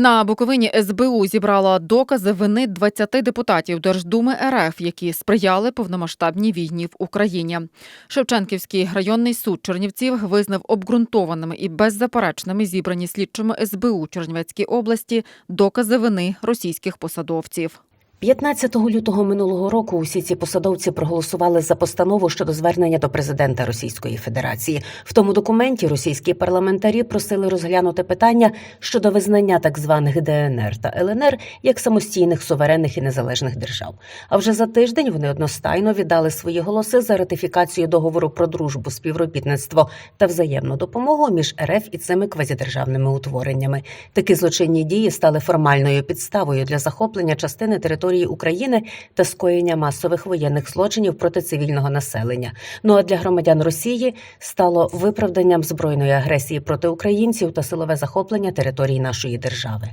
На Буковині СБУ зібрала докази вини 20 депутатів Держдуми РФ, які сприяли повномасштабній війні в Україні. Шевченківський районний суд Чернівців визнав обґрунтованими і беззаперечними зібрані слідчими СБУ Чернівецькій області докази вини російських посадовців. 15 лютого минулого року усі ці посадовці проголосували за постанову щодо звернення до президента Російської Федерації. В тому документі російські парламентарі просили розглянути питання щодо визнання так званих ДНР та ЛНР як самостійних суверенних і незалежних держав. А вже за тиждень вони одностайно віддали свої голоси за ратифікацію договору про дружбу, співробітництво та взаємну допомогу між РФ і цими квазідержавними утвореннями. Такі злочинні дії стали формальною підставою для захоплення частини території України та скоєння масових воєнних злочинів проти цивільного населення. Ну а для громадян Росії стало виправданням збройної агресії проти українців та силове захоплення території нашої держави.